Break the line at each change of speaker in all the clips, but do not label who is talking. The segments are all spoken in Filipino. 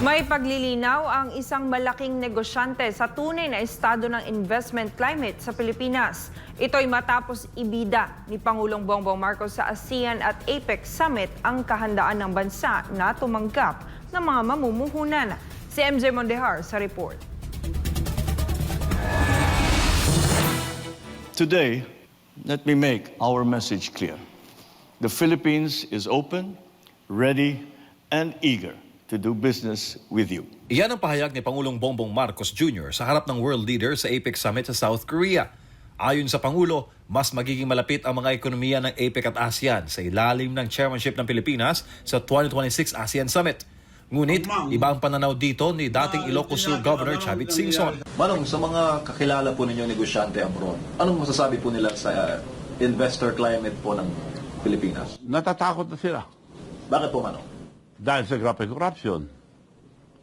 May paglilinaw ang isang malaking negosyante sa tunay na estado ng investment climate sa Pilipinas. Ito'y matapos ibida ni Pangulong Bongbong Marcos sa ASEAN at APEC Summit ang kahandaan ng bansa na tumanggap ng mga mamumuhunan. Si MJ Mondehar sa report.
Today, let me make our message clear. The Philippines is open, ready, and eager to do business with you.
Iyan ang pahayag ni Pangulong Bongbong Marcos Jr. sa harap ng world leader sa APEC Summit sa South Korea. Ayon sa Pangulo, mas magiging malapit ang mga ekonomiya ng APEC at ASEAN sa ilalim ng chairmanship ng Pilipinas sa 2026 ASEAN Summit. Ngunit, iba ang pananaw dito ni dating Ilocos Sur Governor Chavit Singson.
Manong, sa mga kakilala po ninyo negosyante abroad, anong masasabi po nila sa uh, investor climate po ng Pilipinas?
Natatakot na sila
Bakit po, Manong?
Dahil sa grabe corruption.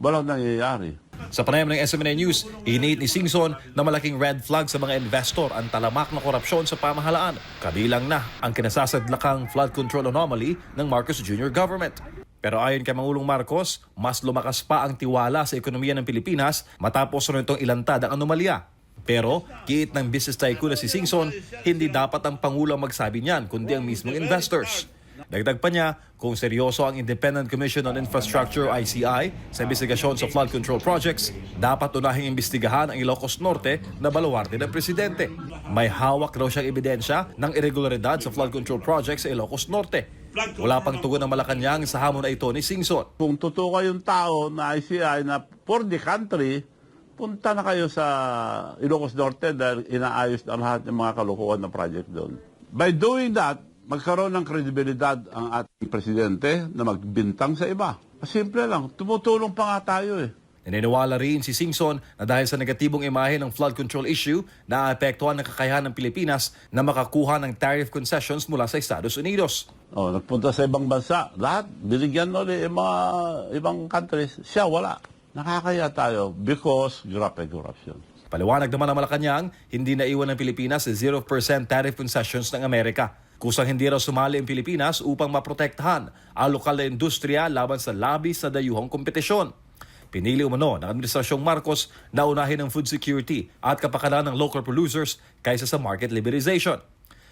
Walang nangyayari.
Sa panayam ng SMNA News, iniit ni Singson na malaking red flag sa mga investor ang talamak na korupsyon sa pamahalaan. Kabilang na ang kinasasadlakang flood control anomaly ng Marcos Jr. government. Pero ayon kay Mangulong Marcos, mas lumakas pa ang tiwala sa ekonomiya ng Pilipinas matapos na itong ilantad ang anomalya. Pero, kiit ng business tycoon na si Singson, hindi dapat ang Pangulo ang magsabi niyan, kundi ang mismong investors. Dagdag pa niya, kung seryoso ang Independent Commission on Infrastructure ICI sa investigasyon sa flood control projects, dapat unahing imbestigahan ang Ilocos Norte na baluarte ng presidente. May hawak raw siyang ebidensya ng irregularidad sa flood control projects sa Ilocos Norte. Wala pang tugon ng Malacanang sa hamon na ito ni Singson.
Kung totoo kayong tao na ICI na for the country, punta na kayo sa Ilocos Norte dahil inaayos na lahat ng mga kalukuhan na project doon. By doing that, magkaroon ng kredibilidad ang ating presidente na magbintang sa iba. Simple lang, tumutulong pa nga tayo eh.
Naniniwala rin si Singson na dahil sa negatibong imahe ng flood control issue, naapektuhan ng kakayahan ng Pilipinas na makakuha ng tariff concessions mula sa Estados Unidos.
Oh, nagpunta sa ibang bansa, lahat binigyan ulit yung mga ibang countries. Siya wala. Nakakaya tayo because grabe corruption.
Paliwanag naman ng Malacanang, hindi naiwan ng Pilipinas sa 0% tariff concessions ng Amerika. Kusang hindi raw sumali ang Pilipinas upang maprotektahan ang lokal na industriya laban sa labis na dayuhang kompetisyon. Pinili umano ng Administrasyong Marcos na unahin ang food security at kapakanan ng local producers kaysa sa market liberalization.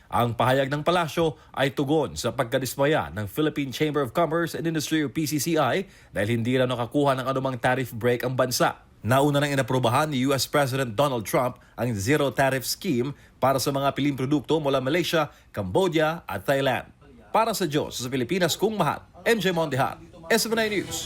Ang pahayag ng palasyo ay tugon sa pagkadismaya ng Philippine Chamber of Commerce and Industry o PCCI dahil hindi raw nakakuha ng anumang tariff break ang bansa. Nauna nang inaprobahan ni US President Donald Trump ang zero tariff scheme para sa mga piling produkto mula Malaysia, Cambodia at Thailand. Para sa Diyos sa Pilipinas kung mahal, MJ Mondehat, SMNI News.